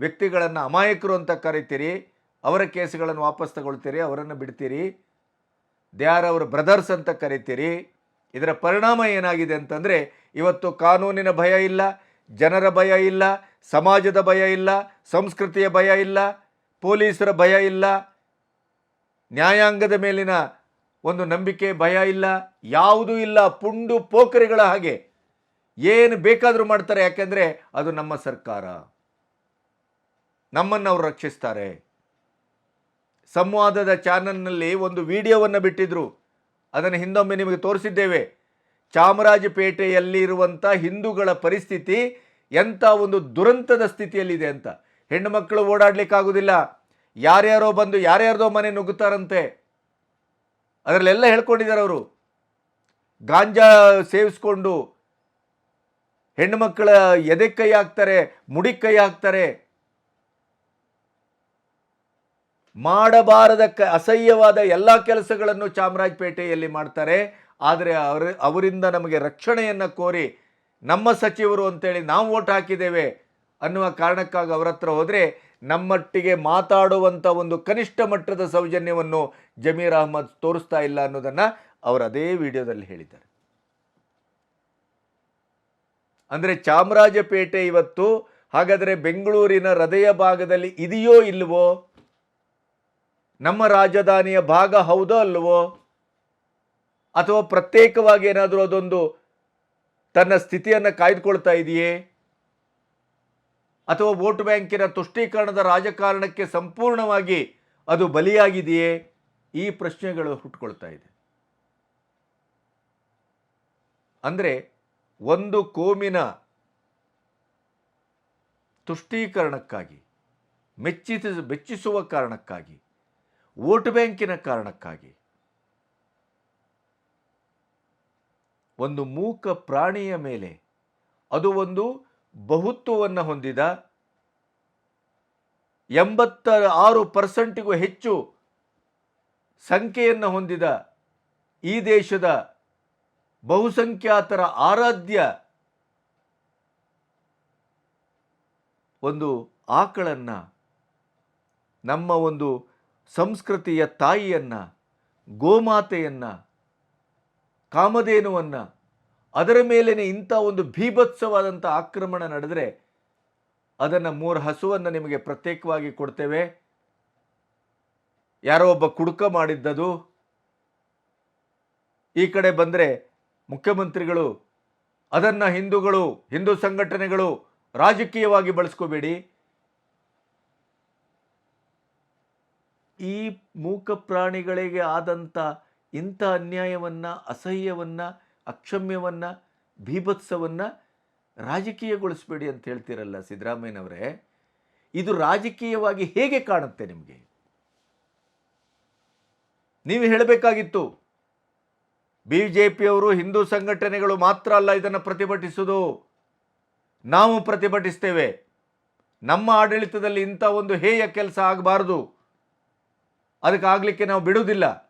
ವ್ಯಕ್ತಿಗಳನ್ನು ಅಮಾಯಕರು ಅಂತ ಕರಿತೀರಿ? ಅವರ ಕೇಸುಗಳನ್ನು ವಾಪಸ್ ತಗೊಳ್ತೀರಿ? ಅವರನ್ನು ಬಿಡ್ತೀರಿ? ದೇ ಆರ್ ಅವರ ಬ್ರದರ್ಸ್ ಅಂತ ಕರಿತೀರಿ? ಇದರ ಪರಿಣಾಮ ಏನಾಗಿದೆ ಅಂತಂದರೆ, ಇವತ್ತು ಕಾನೂನಿನ ಭಯ ಇಲ್ಲ, ಜನರ ಭಯ ಇಲ್ಲ, ಸಮಾಜದ ಭಯ ಇಲ್ಲ, ಸಂಸ್ಕೃತಿಯ ಭಯ ಇಲ್ಲ, ಪೊಲೀಸರ ಭಯ ಇಲ್ಲ ನ್ಯಾಯಾಂಗದ ಮೇಲಿನ ಒಂದು ನಂಬಿಕೆ, ಭಯ ಇಲ್ಲ, ಯಾವುದೂ ಇಲ್ಲ, ಪುಂಡು ಪೋಖರಿಗಳ ಹಾಗೆ. ಏನು ಬೇಕಾದರೂ ಮಾಡ್ತಾರೆ, ಯಾಕೆಂದರೆ ಅದು ನಮ್ಮ ಸರ್ಕಾರ. ನಮ್ಮನ್ನು ಅವರು ರಕ್ಷಿಸ್ತಾರೆ. ಸಂವಾದದ ಚಾನಲ್ನಲ್ಲಿ ಒಂದು ವಿಡಿಯೋವನ್ನು ಬಿಟ್ಟಿದ್ರು. ಅದನ್ನು ಹಿಂದೊಮ್ಮೆ ನಿಮಗೆ ತೋರಿಸಿದ್ದೇವೆ. ಚಾಮರಾಜಪೇಟೆಯಲ್ಲಿರುವಂಥ ಹಿಂದೂಗಳ ಪರಿಸ್ಥಿತಿ ಎಂಥ ಒಂದು ದುರಂತದ ಸ್ಥಿತಿಯಲ್ಲಿದೆ ಅಂತ. ಹೆಣ್ಣು ಮಕ್ಕಳು ಓಡಾಡ್ಲಿಕ್ಕಾಗೋದಿಲ್ಲ. ಯಾರ್ಯಾರೋ ಬಂದು ಯಾರ್ಯಾರ್ದೋ ಮನೆ ನುಗ್ಗುತ್ತಾರಂತೆ. ಅದರಲ್ಲೆಲ್ಲ ಹೇಳ್ಕೊಂಡಿದ್ದಾರೆ ಅವರು. ಗಾಂಜಾ ಸೇವಿಸ್ಕೊಂಡು ಹೆಣ್ಣುಮಕ್ಕಳ ಎದೆ ಕೈ ಹಾಕ್ತಾರೆ, ಮುಡಿ ಕೈ ಹಾಕ್ತಾರೆ. ಮಾಡಬಾರದ ಕ, ಅಸಹ್ಯವಾದ ಎಲ್ಲ ಕೆಲಸಗಳನ್ನು ಚಾಮರಾಜಪೇಟೆಯಲ್ಲಿ ಮಾಡ್ತಾರೆ. ಆದರೆ ಅವರ, ಅವರಿಂದ ನಮಗೆ ರಕ್ಷಣೆಯನ್ನು ಕೋರಿ ನಮ್ಮ ಸಚಿವರು ಅಂತೇಳಿ ನಾವು ಓಟ್ ಹಾಕಿದ್ದೇವೆ ಅನ್ನುವ ಕಾರಣಕ್ಕಾಗಿ ಅವರ ಹತ್ರ ಹೋದರೆ ನಮ್ಮಟ್ಟಿಗೆ ಮಾತಾಡುವಂಥ ಒಂದು ಕನಿಷ್ಠ ಮಟ್ಟದ ಸೌಜನ್ಯವನ್ನು ಜಮೀರ್ ಅಹಮದ್ ತೋರಿಸ್ತಾ ಇಲ್ಲ ಅನ್ನೋದನ್ನು ಅವರು ಅದೇ ವಿಡಿಯೋದಲ್ಲಿ ಹೇಳಿದ್ದಾರೆ. ಅಂದರೆ ಚಾಮರಾಜಪೇಟೆ ಇವತ್ತು ಹಾಗಾದರೆ ಬೆಂಗಳೂರಿನ ಹೃದಯ ಭಾಗದಲ್ಲಿ ಇದೆಯೋ ಇಲ್ವೋ? ನಮ್ಮ ರಾಜಧಾನಿಯ ಭಾಗ ಹೌದೋ ಅಲ್ವೋ? ಅಥವಾ ಪ್ರತ್ಯೇಕವಾಗಿ ಏನಾದರೂ ಅದೊಂದು ತನ್ನ ಸ್ಥಿತಿಯನ್ನು ಕಾಯ್ದುಕೊಳ್ತಾ ಇದೆಯೇ? ಅಥವಾ ವೋಟ್ ಬ್ಯಾಂಕಿನ ತುಷ್ಟೀಕರಣದ ರಾಜಕಾರಣಕ್ಕೆ ಸಂಪೂರ್ಣವಾಗಿ ಅದು ಬಲಿಯಾಗಿದೆಯೇ? ಈ ಪ್ರಶ್ನೆಗಳು ಹುಟ್ಕೊಳ್ತಾ ಇದೆ. ಅಂದರೆ ಒಂದು ಕೋಮಿನ ತುಷ್ಟೀಕರಣಕ್ಕಾಗಿ, ಮೆಚ್ಚಿಸ, ಮೆಚ್ಚಿಸುವ ಕಾರಣಕ್ಕಾಗಿ, ವೋಟ್ ಬ್ಯಾಂಕಿನ ಕಾರಣಕ್ಕಾಗಿ ಒಂದು ಮೂಕ ಪ್ರಾಣಿಯ ಮೇಲೆ, ಅದು ಒಂದು ಬಹುತ್ವವನ್ನು ಹೊಂದಿದ ಎಂಬತ್ತ ಆರು ಪರ್ಸೆಂಟಿಗೂ ಹೆಚ್ಚು ಸಂಖ್ಯೆಯನ್ನು ಹೊಂದಿದ ಈ ದೇಶದ ಬಹುಸಂಖ್ಯಾತರ ಆರಾಧ್ಯ ಒಂದು ಆಕಳನ್ನು, ನಮ್ಮ ಒಂದು ಸಂಸ್ಕೃತಿಯ ತಾಯಿಯನ್ನು, ಗೋಮಾತೆಯನ್ನು, ಕಾಮಧೇನುವನ್ನು ಅದರ ಮೇಲೇ ಇಂಥ ಒಂದು ಭೀಭತ್ಸವಾದಂಥ ಆಕ್ರಮಣ ನಡೆದರೆ ಅದನ್ನು ಮೂರು ಹಸುವನ್ನು ನಿಮಗೆ ಪ್ರತ್ಯೇಕವಾಗಿ ಕೊಡ್ತೇವೆ. ಯಾರೋ ಒಬ್ಬ ಕುಡುಕ ಮಾಡಿದ್ದದು. ಈ ಕಡೆ ಬಂದರೆ ಮುಖ್ಯಮಂತ್ರಿಗಳು, ಅದನ್ನು ಹಿಂದೂಗಳು, ಹಿಂದೂ ಸಂಘಟನೆಗಳು ರಾಜಕೀಯವಾಗಿ ಬಳಸ್ಕೋಬೇಡಿ. ಈ ಮೂಕ ಪ್ರಾಣಿಗಳಿಗೆ ಆದಂಥ ಇಂಥ ಅನ್ಯಾಯವನ್ನು, ಅಸಹ್ಯವನ್ನು ಅಕ್ಷಮ್ಯವನ್ನು, ಭೀಭತ್ಸವನ್ನು ರಾಜಕೀಯಗೊಳಿಸಬೇಡಿ ಅಂತ ಹೇಳ್ತೀರಲ್ಲ ಸಿದ್ದರಾಮಯ್ಯನವರೇ? ಇದು ರಾಜಕೀಯವಾಗಿ ಹೇಗೆ ಕಾಣುತ್ತೆ ನಿಮಗೆ? ನೀವು ಹೇಳಬೇಕಾಗಿತ್ತು ಬಿ ಜೆ ಪಿಯವರು ಹಿಂದೂ ಸಂಘಟನೆಗಳು ಮಾತ್ರ ಅಲ್ಲ ಇದನ್ನು ಪ್ರತಿಭಟಿಸೋದು. ನಾವು ಪ್ರತಿಭಟಿಸ್ತೇವೆ. ನಮ್ಮ ಆಡಳಿತದಲ್ಲಿ ಇಂಥ ಒಂದು ಹೇಯ ಕೆಲಸ ಆಗಬಾರ್ದು. ಅದಕ್ಕಾಗಲಿಕ್ಕೆ ನಾವು ಬಿಡುವುದಿಲ್ಲ.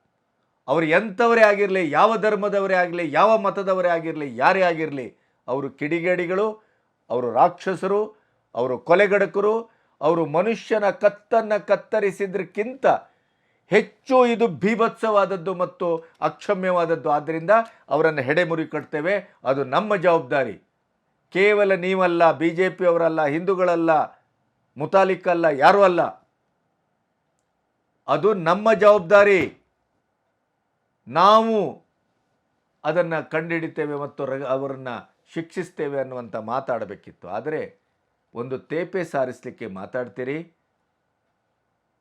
ಅವರು ಎಂಥವರೇ ಆಗಿರಲಿ, ಯಾವ ಧರ್ಮದವರೇ ಆಗಲಿ ಯಾವ ಮತದವರೇ ಆಗಿರಲಿ, ಯಾರೇ ಆಗಿರಲಿ, ಅವರು ಕಿಡಿಗೇಡಿಗಳು, ಅವರು ರಾಕ್ಷಸರು, ಅವರು ಕೊಲೆಗಡಕರು, ಅವರು ಮನುಷ್ಯನ ಕತ್ತನ್ನು ಕತ್ತರಿಸಿದ್ರಕ್ಕಿಂತ ಹೆಚ್ಚು ಇದು ಭೀಭತ್ಸವಾದದ್ದು ಮತ್ತು ಅಕ್ಷಮ್ಯವಾದದ್ದು. ಆದ್ದರಿಂದ ಅವರನ್ನು ಹೆಡೆಮುರಿ ಕಟ್ತೇವೆ. ಅದು ನಮ್ಮ ಜವಾಬ್ದಾರಿ. ಕೇವಲ ನೀವಲ್ಲ ಬಿ ಜೆ ಪಿಯವರಲ್ಲ ಹಿಂದೂಗಳಲ್ಲ ಮುತಾಲಿಕ್ಕಲ್ಲ ಯಾರೂ ಅಲ್ಲ. ಅದು ನಮ್ಮ ಜವಾಬ್ದಾರಿ. ನಾವು ಅದನ್ನು ಕಂಡುಹಿಡಿತೇವೆ ಮತ್ತು ರ ಅವರನ್ನು ಶಿಕ್ಷಿಸ್ತೇವೆ ಅನ್ನುವಂಥ ಮಾತಾಡಬೇಕಿತ್ತು. ಆದರೆ ಒಂದು ತೇಪೆ ಸಾರಿಸಲಿಕ್ಕೆ ಮಾತಾಡ್ತೀರಿ?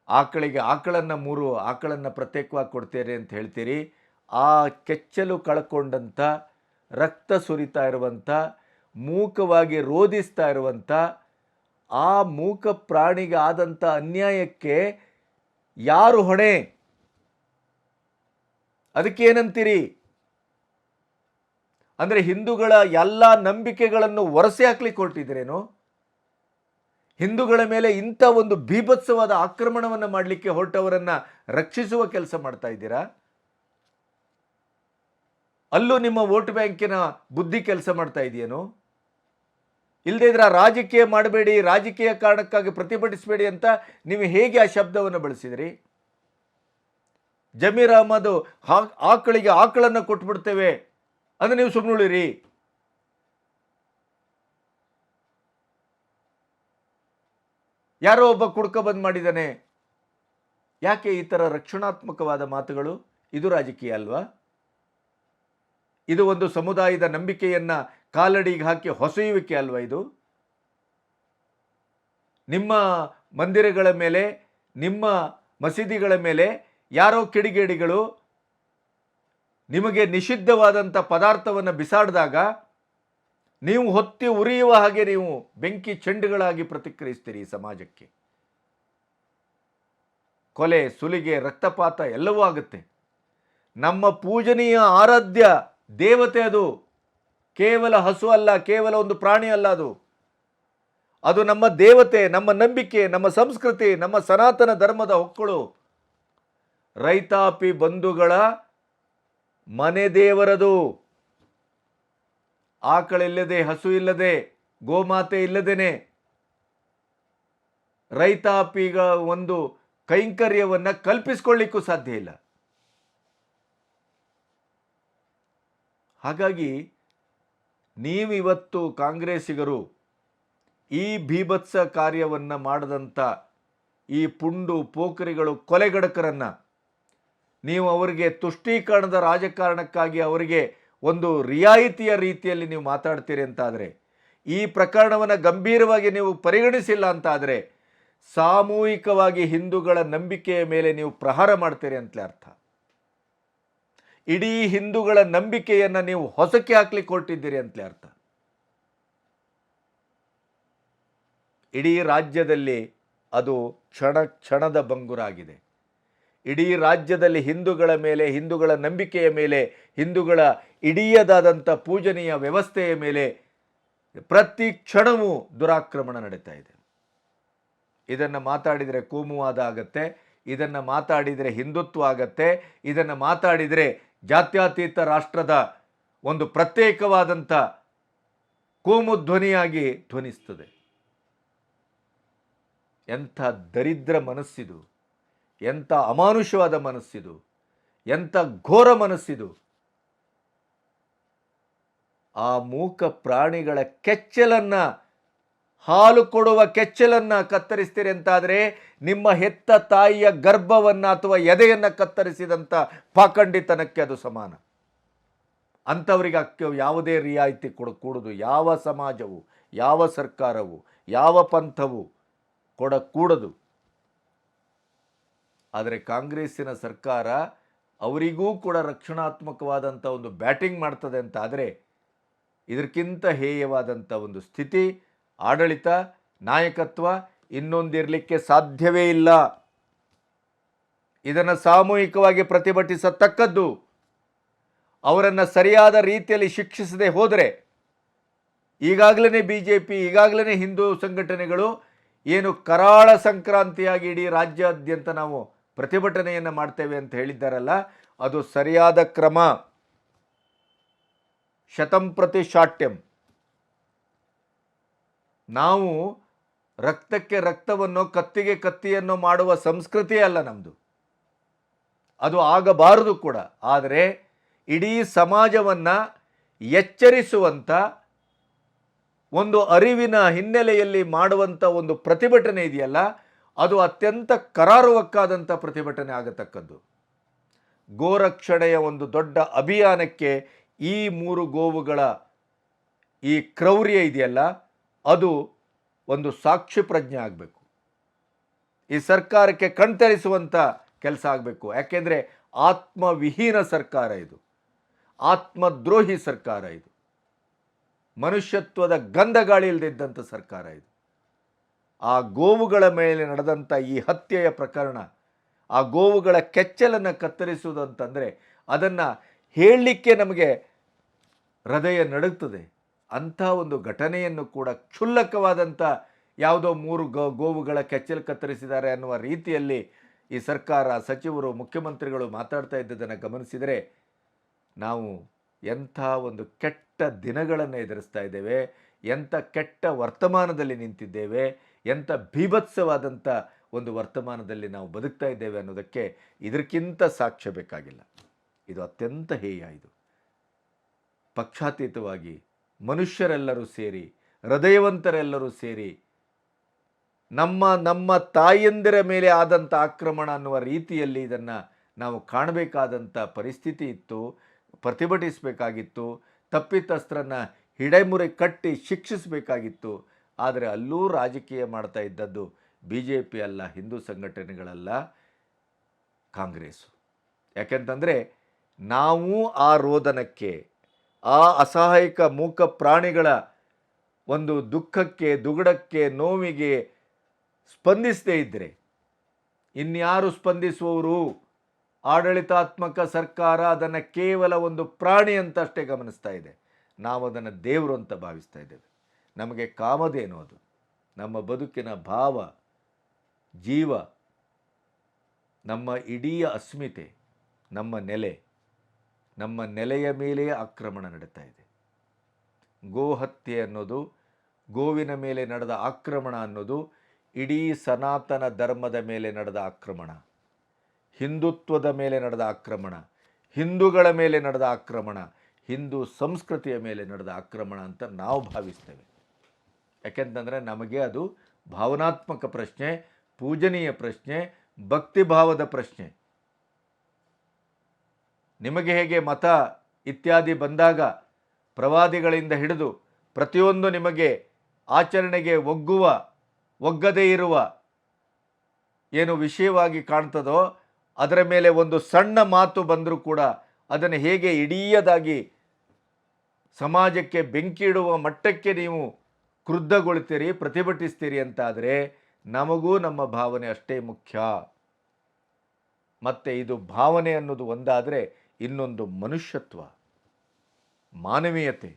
ಆಕಳಿಗೆ ಆಕಳನ್ನು ಮೂರು ಆಕಳನ್ನು ಪ್ರತ್ಯೇಕವಾಗಿ ಕೊಡ್ತೀರಿ ಅಂತ ಹೇಳ್ತೀರಿ. ಆ ಕೆಚ್ಚಲು ಕಳ್ಕೊಂಡಂಥ ರಕ್ತ ಸುರಿತಾ ಇರುವಂಥ ಮೂಕವಾಗಿ ರೋಧಿಸ್ತಾ ಇರುವಂಥ ಆ ಮೂಕ ಪ್ರಾಣಿಗೆ ಆದಂಥ ಅನ್ಯಾಯಕ್ಕೆ ಯಾರು ಹೊಣೆ? ಅದಕ್ಕೇನಂತೀರಿ? ಅಂದರೆ ಹಿಂದೂಗಳ ಎಲ್ಲ ನಂಬಿಕೆಗಳನ್ನು ವರಸೆ ಹಾಕ್ಲಿಕ್ಕೆ ಹೊರಟಿದ್ರೇನು ಹಿಂದೂಗಳ ಮೇಲೆ ಇಂಥ ಒಂದು ಬೀಭತ್ಸವಾದ ಆಕ್ರಮಣವನ್ನು ಮಾಡಲಿಕ್ಕೆ ಹೊರಟವರನ್ನು ರಕ್ಷಿಸುವ ಕೆಲಸ ಮಾಡ್ತಾ ಇದ್ದೀರಾ? ಅಲ್ಲೂ ನಿಮ್ಮ ವೋಟ್ ಬ್ಯಾಂಕಿನ ಬುದ್ಧಿ ಕೆಲಸ ಮಾಡ್ತಾ ಇದೆಯೇನು? ಇಲ್ಲದೇ ಇದ್ರೆ ರಾಜಕೀಯ ಮಾಡಬೇಡಿ, ರಾಜಕೀಯ ಕಾರಣಕ್ಕಾಗಿ ಪ್ರತಿಭಟಿಸಬೇಡಿ ಅಂತ ನೀವು ಹೇಗೆ ಆ ಶಬ್ದವನ್ನು ಬಳಸಿದ್ರಿ? ಜಮೀರ್ ಅಹಮದ್ ಹಾ- ಆಕಳಿಗೆ ಆಕಳನ್ನು ಕೊಟ್ಬಿಡ್ತೇವೆ. ಅಂದ್ರೆ ನೀವು ಸುಮ್ಮನುಳಿರಿ ಯಾರೋ ಒಬ್ಬ ಕುಡ್ಕ ಬಂದ್ ಮಾಡಿದ್ದಾನೆ. ಯಾಕೆ ಈ ಥರ ರಕ್ಷಣಾತ್ಮಕವಾದ ಮಾತುಗಳು? ಇದು ರಾಜಕೀಯ ಅಲ್ವಾ? ಇದು ಒಂದು ಸಮುದಾಯದ ನಂಬಿಕೆಯನ್ನ ಕಾಲಡಿಗೆ ಹಾಕಿ ಹೊಸೆಯುವಿಕೆ ಅಲ್ವಾ ಇದು? ನಿಮ್ಮ ಮಂದಿರಗಳ ಮೇಲೆ, ನಿಮ್ಮ ಮಸೀದಿಗಳ ಮೇಲೆ ಯಾರೋ ಕಿಡಿಗೇಡಿಗಳು ನಿಮಗೆ ನಿಷಿದ್ಧವಾದಂಥ ಪದಾರ್ಥವನ್ನು ಬಿಸಾಡಿದಾಗ ನೀವು ಹೊತ್ತಿ ಉರಿಯುವ ಹಾಗೆ ನೀವು ಬೆಂಕಿ ಚೆಂಡುಗಳಾಗಿ ಪ್ರತಿಕ್ರಿಯಿಸ್ತೀರಿ ಸಮಾಜಕ್ಕೆ. ಕೊಲೆ, ಸುಲಿಗೆ, ರಕ್ತಪಾತ ಎಲ್ಲವೂ ಆಗುತ್ತೆ. ನಮ್ಮ ಪೂಜನೀಯ ಆರಾಧ್ಯ ದೇವತೆ ಅದು. ಕೇವಲ ಹಸು ಅಲ್ಲ, ಕೇವಲ ಒಂದು ಪ್ರಾಣಿ ಅಲ್ಲ ಅದು. ಅದು ನಮ್ಮ ದೇವತೆ, ನಮ್ಮ ನಂಬಿಕೆ, ನಮ್ಮ ಸಂಸ್ಕೃತಿ, ನಮ್ಮ ಸನಾತನ ಧರ್ಮದ ಹೊಕ್ಕಳು. ರೈತಾಪಿ ಬಂಧುಗಳ ಮನೆ ದೇವರದು. ಆಕಳಿಲ್ಲದೆ ಹಸು ಇಲ್ಲದೆ, ಗೋಮಾತೆ ಇಲ್ಲದೇನೆ. ರೈತಾಪಿಗ ಒಂದು ಕೈಂಕರ್ಯವನ್ನು ಕಲ್ಪಿಸ್ಕೊಳ್ಳಿಕ್ಕೂ ಸಾಧ್ಯ ಇಲ್ಲ. ಹಾಗಾಗಿ ನೀವಿವತ್ತು ಕಾಂಗ್ರೆಸ್ಸಿಗರು ಈ ಭೀಭತ್ಸ ಕಾರ್ಯವನ್ನು ಮಾಡದಂಥ ಈ ಪುಂಡು ಪೋಖರಿಗಳು ಕೊಲೆಗಡಕರನ್ನು ನೀವು ಅವರಿಗೆ ತುಷ್ಟೀಕರಣದ ರಾಜಕಾರಣಕ್ಕಾಗಿ ಅವರಿಗೆ ಒಂದು ರಿಯಾಯಿತಿಯ ರೀತಿಯಲ್ಲಿ ನೀವು ಮಾತಾಡ್ತೀರಿ ಅಂತಾದರೆ, ಈ ಪ್ರಕರಣವನ್ನು ಗಂಭೀರವಾಗಿ ನೀವು ಪರಿಗಣಿಸಿಲ್ಲ ಅಂತಾದರೆ, ಸಾಮೂಹಿಕವಾಗಿ ಹಿಂದೂಗಳ ನಂಬಿಕೆಯ ಮೇಲೆ ನೀವು ಪ್ರಹಾರ ಮಾಡ್ತೀರಿ ಅಂತಲೇ ಅರ್ಥ. ಇಡೀ ಹಿಂದೂಗಳ ನಂಬಿಕೆಯನ್ನು ನೀವು ಹೊಸಕ್ಕೆ ಹಾಕ್ಲಿಕ್ಕೆ ಹೊರಟಿದ್ದೀರಿ ಅಂತಲೇ ಅರ್ಥ. ಇಡೀ ರಾಜ್ಯದಲ್ಲಿ ಅದು ಕ್ಷಣ ಕ್ಷಣದ ಬಂಗುರಾಗಿದೆ. ಇಡೀ ರಾಜ್ಯದಲ್ಲಿ ಹಿಂದೂಗಳ ಮೇಲೆ, ಹಿಂದೂಗಳ ನಂಬಿಕೆಯ ಮೇಲೆ, ಹಿಂದೂಗಳ ಇಡೀಯದಾದಂಥ ಪೂಜನೀಯ ವ್ಯವಸ್ಥೆಯ ಮೇಲೆ ಪ್ರತಿ ಕ್ಷಣವೂ ದುರಾಕ್ರಮಣ ನಡೀತಾ ಇದೆ. ಇದನ್ನು ಮಾತಾಡಿದರೆ ಕೋಮುವಾದ ಆಗತ್ತೆ, ಇದನ್ನು ಮಾತಾಡಿದರೆ ಹಿಂದುತ್ವ ಆಗತ್ತೆ, ಇದನ್ನು ಮಾತಾಡಿದರೆ ಜಾತ್ಯತೀತ ರಾಷ್ಟ್ರದ ಒಂದು ಪ್ರತ್ಯೇಕವಾದಂಥ ಕೋಮು ಧ್ವನಿಯಾಗಿ ಧ್ವನಿಸ್ತದೆ. ಎಂಥ ದರಿದ್ರ ಮನಸ್ಸಿದು. ಎಂಥ ಅಮಾನುಷವಾದ ಮನಸ್ಸಿದು, ಎಂಥ ಘೋರ ಮನಸ್ಸಿದು. ಆ ಮೂಕ ಪ್ರಾಣಿಗಳ ಕೆಚ್ಚಲನ್ನ, ಹಾಲು ಕೊಡುವ ಕೆಚ್ಚಲನ್ನ ಕತ್ತರಿಸ್ತೀರಿ ಅಂತಾದರೆ ನಿಮ್ಮ ಹೆತ್ತ ತಾಯಿಯ ಗರ್ಭವನ್ನ ಅಥವಾ ಎದೆಯನ್ನು ಕತ್ತರಿಸಿದಂಥ ಪಾಖಂಡಿತನಕ್ಕೆ ಅದು ಸಮಾನ. ಅಂಥವರಿಗೆ ಅಕ್ಕ ಯಾವುದೇ ರಿಯಾಯಿತಿ ಕೊಡ, ಕೂಡುದು ಯಾವ ಸಮಾಜವು, ಯಾವ ಸರ್ಕಾರವು, ಯಾವ ಪಂಥವು ಕೊಡಕೂಡದು ಆದರೆ ಕಾಂಗ್ರೆಸ್ಸಿನ ಸರ್ಕಾರ ಅವರಿಗೂ ಕೂಡ ರಕ್ಷಣಾತ್ಮಕವಾದಂಥ ಒಂದು ಬ್ಯಾಟಿಂಗ್ ಮಾಡ್ತದೆ ಅಂತ ಆದರೆ ಇದಕ್ಕಿಂತ ಹೇಯವಾದಂಥ ಒಂದು ಸ್ಥಿತಿ, ಆಡಳಿತ, ನಾಯಕತ್ವ ಇನ್ನೊಂದಿರಲಿಕ್ಕೆ ಸಾಧ್ಯವೇ ಇಲ್ಲ. ಇದನ್ನು ಸಾಮೂಹಿಕವಾಗಿ ಪ್ರತಿಭಟಿಸತಕ್ಕದ್ದು ಅವರನ್ನು ಸರಿಯಾದ ರೀತಿಯಲ್ಲಿ ಶಿಕ್ಷಿಸದೆ ಹೋದರೆ ಈಗಾಗಲೇ ಬಿ ಜೆ ಪಿ ಈಗಾಗಲೇ ಹಿಂದೂ ಸಂಘಟನೆಗಳು ಏನು ಕರಾಳ ಸಂಕ್ರಾಂತಿಯಾಗಿ ಇಡೀ ರಾಜ್ಯಾದ್ಯಂತ ನಾವು ಪ್ರತಿಭಟನೆಯನ್ನು ಮಾಡ್ತೇವೆ ಅಂತ ಹೇಳಿದ್ದಾರಲ್ಲ, ಅದು ಸರಿಯಾದ ಕ್ರಮ. ಶತಂ ಪ್ರತಿ ಶಾಟ್ಯಂ. ನಾವು ರಕ್ತಕ್ಕೆ ರಕ್ತವನ್ನು, ಕತ್ತಿಗೆ ಕತ್ತಿಯನ್ನು ಮಾಡುವ ಸಂಸ್ಕೃತಿ ಅಲ್ಲ ನಮ್ಮದು ಅದು ಆಗಬಾರದು ಕೂಡ. ಆದರೆ ಇಡೀ ಸಮಾಜವನ್ನು ಎಚ್ಚರಿಸುವಂಥ ಒಂದು ಅರಿವಿನ ಹಿನ್ನೆಲೆಯಲ್ಲಿ ಮಾಡುವಂಥ ಒಂದು ಪ್ರತಿಭಟನೆ ಇದೆಯಲ್ಲ ಅದು ಅತ್ಯಂತ ಕರಾರುವಕ್ಕಾದಂಥ ಪ್ರತಿಭಟನೆ ಆಗತಕ್ಕದ್ದು. ಗೋರಕ್ಷಣೆಯ ಒಂದು ದೊಡ್ಡ ಅಭಿಯಾನಕ್ಕೆ ಈ ಮೂರು ಗೋವುಗಳ ಈ ಕ್ರೌರ್ಯ ಇದೆಯಲ್ಲ, ಅದು ಒಂದು ಸಾಕ್ಷಿ ಪ್ರಜ್ಞೆ ಆಗಬೇಕು. ಈ ಸರ್ಕಾರಕ್ಕೆ ಕಣ್ತರಿಸುವಂಥ ಕೆಲಸ ಆಗಬೇಕು. ಯಾಕೆಂದರೆ ಆತ್ಮವಿಹೀನ ಸರ್ಕಾರ ಇದು. ಆತ್ಮದ್ರೋಹಿ ಸರ್ಕಾರ ಇದು. ಮನುಷ್ಯತ್ವದ ಗಂಧಗಾಳಿ ಇಲ್ಲದಿದ್ದಂಥ ಸರ್ಕಾರ ಇದು. ಆ ಗೋವುಗಳ ಮೇಲೆ ನಡೆದಂಥ ಈ ಹತ್ಯೆಯ ಪ್ರಕರಣ, ಆ ಗೋವುಗಳ ಕೆಚ್ಚಲನ್ನು ಕತ್ತರಿಸುವುದು ಅಂತಂದರೆ ಅದನ್ನು ಹೇಳಲಿಕ್ಕೆ ನಮಗೆ ಹೃದಯ ನಡುಗ್ತದೆ. ಅಂಥ ಒಂದು ಘಟನೆಯನ್ನು ಕೂಡ ಕ್ಷುಲ್ಲಕವಾದಂಥ ಯಾವುದೋ ಮೂರು ಗೋ, ಗೋವುಗಳ ಕೆಚ್ಚಲು ಕತ್ತರಿಸಿದ್ದಾರೆ ಅನ್ನುವ ರೀತಿಯಲ್ಲಿ ಈ ಸರ್ಕಾರ, ಸಚಿವರು, ಮುಖ್ಯಮಂತ್ರಿಗಳು ಮಾತಾಡ್ತಾ ಇದ್ದದನ್ನು ಗಮನಿಸಿದರೆ ನಾವು ಎಂಥ ಒಂದು ಕೆಟ್ಟ ದಿನಗಳನ್ನು ಎದುರಿಸ್ತಾ ಇದ್ದೇವೆ, ಎಂಥ ಕೆಟ್ಟ ವರ್ತಮಾನದಲ್ಲಿ ನಿಂತಿದ್ದೇವೆ ಎಂಥ ಭೀಭತ್ಸವಾದಂಥ ಒಂದು ವರ್ತಮಾನದಲ್ಲಿ ನಾವು ಬದುಕ್ತಾ ಇದ್ದೇವೆ ಅನ್ನೋದಕ್ಕೆ ಇದಕ್ಕಿಂತ ಸಾಕ್ಷ್ಯ ಬೇಕಾಗಿಲ್ಲ. ಇದು ಅತ್ಯಂತ ಹೇಯ ಇದು. ಪಕ್ಷಾತೀತವಾಗಿ ಮನುಷ್ಯರೆಲ್ಲರೂ ಸೇರಿ, ಹೃದಯವಂತರೆಲ್ಲರೂ ಸೇರಿ, ನಮ್ಮ ನಮ್ಮ ತಾಯಂದಿರ ಮೇಲೆ ಆದಂಥ ಆಕ್ರಮಣ ಅನ್ನುವ ರೀತಿಯಲ್ಲಿ ಇದನ್ನು ನಾವು ಕಾಣಬೇಕಾದಂಥ ಪರಿಸ್ಥಿತಿ ಇತ್ತು, ಪ್ರತಿಭಟಿಸಬೇಕಾಗಿತ್ತು ತಪ್ಪಿತಸ್ತ್ರನ ಹಿಡೆಮುರೆ ಕಟ್ಟಿ ಶಿಕ್ಷಿಸಬೇಕಾಗಿತ್ತು. ಆದರೆ ಅಲ್ಲೂ ರಾಜಕೀಯ ಮಾಡ್ತಾ ಇದ್ದದ್ದು ಬಿ ಜೆ ಪಿ ಅಲ್ಲ, ಹಿಂದೂ ಸಂಘಟನೆಗಳಲ್ಲ ಕಾಂಗ್ರೆಸ್ಸು ಯಾಕೆಂತಂದರೆ ನಾವು ಆ ರೋದನಕ್ಕೆ, ಆ ಅಸಹಾಯಕ ಮೂಕ ಪ್ರಾಣಿಗಳ ಒಂದು ದುಃಖಕ್ಕೆ, ದುಗುಡಕ್ಕೆ, ನೋವಿಗೆ ಸ್ಪಂದಿಸದೇ ಇದ್ದರೆ ಇನ್ಯಾರು ಸ್ಪಂದಿಸುವವರು? ಆಡಳಿತಾತ್ಮಕ ಸರ್ಕಾರ ಅದನ್ನು ಕೇವಲ ಒಂದು ಪ್ರಾಣಿ ಅಂತಷ್ಟೇ ಗಮನಿಸ್ತಾ ಇದೆ. ನಾವು ಅದನ್ನು ದೇವರು ಅಂತ ಭಾವಿಸ್ತಾ ಇದ್ದೇವೆ. ನಮಗೆ ಕಾಮಧೇನು ಅದು. ನಮ್ಮ ಬದುಕಿನ ಭಾವ, ಜೀವ, ನಮ್ಮ ಇಡೀ ಅಸ್ಮಿತೆ, ನಮ್ಮ ನೆಲೆ, ನಮ್ಮ ನೆಲೆಯ ಮೇಲೆಯೇ ಆಕ್ರಮಣ ನಡೀತಾ ಇದೆ. ಗೋಹತ್ಯೆ ಅನ್ನೋದು, ಗೋವಿನ ಮೇಲೆ ನಡೆದ ಆಕ್ರಮಣ ಅನ್ನೋದು ಇಡೀ ಸನಾತನ ಧರ್ಮದ ಮೇಲೆ ನಡೆದ ಆಕ್ರಮಣ. ಹಿಂದುತ್ವದ ಮೇಲೆ ನಡೆದ ಆಕ್ರಮಣ. ಹಿಂದೂಗಳ ಮೇಲೆ ನಡೆದ ಆಕ್ರಮಣ. ಹಿಂದೂ ಸಂಸ್ಕೃತಿಯ ಮೇಲೆ ನಡೆದ ಆಕ್ರಮಣ ಅಂತ ನಾವು ಭಾವಿಸ್ತೇವೆ. ಯಾಕೆಂತಂದರೆ ನಮಗೆ ಅದು ಭಾವನಾತ್ಮಕ ಪ್ರಶ್ನೆ, ಪೂಜನೀಯ ಪ್ರಶ್ನೆ, ಭಕ್ತಿಭಾವದ ಪ್ರಶ್ನೆ. ನಿಮಗೆ ಹೇಗೆ ಮತ ಇತ್ಯಾದಿ ಬಂದಾಗ ಪ್ರವಾದಿಗಳಿಂದ ಹಿಡಿದು ಪ್ರತಿಯೊಂದು ನಿಮಗೆ ಆಚರಣೆಗೆ ಒಗ್ಗುವ, ಒಗ್ಗದೇ ಇರುವ ಏನು ವಿಷಯವಾಗಿ ಕಾಣ್ತದೋ ಅದರ ಮೇಲೆ ಒಂದು ಸಣ್ಣ ಮಾತು ಬಂದರೂ ಕೂಡ ಅದನ್ನು ಹೇಗೆ ಇಡೀಯದಾಗಿ ಸಮಾಜಕ್ಕೆ ಬೆಂಕಿ ಇಡುವ ಮಟ್ಟಕ್ಕೆ ನೀವು ಕ್ರುದ್ಧಗೊಳ್ತೀರಿ, ಪ್ರತಿಭಟಿಸ್ತೀರಿ ಅಂತಾದರೆ ನಮಗೂ ನಮ್ಮ ಭಾವನೆ ಅಷ್ಟೇ ಮುಖ್ಯ. ಮತ್ತು ಇದು ಭಾವನೆ ಅನ್ನೋದು ಒಂದಾದರೆ ಇನ್ನೊಂದು ಮನುಷ್ಯತ್ವ, ಮಾನವೀಯತೆ.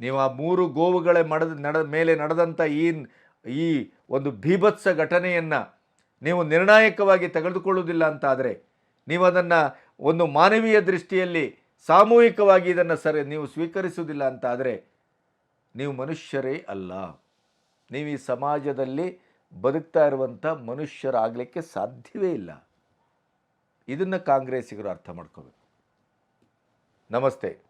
ನೀವು ಆ ಮೂರು ಗೋವುಗಳ ಮಡದ, ನಡ, ಮೇಲೆ ನಡೆದಂಥ ಈ ಈ ಒಂದು ಭೀಭತ್ಸ ಘಟನೆಯನ್ನು ನೀವು ನಿರ್ಣಾಯಕವಾಗಿ ತೆಗೆದುಕೊಳ್ಳುವುದಿಲ್ಲ ಅಂತಾದರೆ ನೀವು ಅದನ್ನು ಒಂದು ಮಾನವೀಯ ದೃಷ್ಟಿಯಲ್ಲಿ ಸಾಮೂಹಿಕವಾಗಿ ಇದನ್ನು ಸರಿ, ನೀವು ಸ್ವೀಕರಿಸುವುದಿಲ್ಲ ಅಂತಾದರೆ ನೀವು ಮನುಷ್ಯರೇ ಅಲ್ಲ. ನೀವು ಈ ಸಮಾಜದಲ್ಲಿ ಬದುಕ್ತಾ ಇರುವಂಥ ಮನುಷ್ಯರಾಗಲಿಕ್ಕೆ ಸಾಧ್ಯವೇ ಇಲ್ಲ. ಇದನ್ನು ಕಾಂಗ್ರೆಸ್ಸಿಗರು ಅರ್ಥ ಮಾಡ್ಕೋಬೇಕು. ನಮಸ್ತೆ.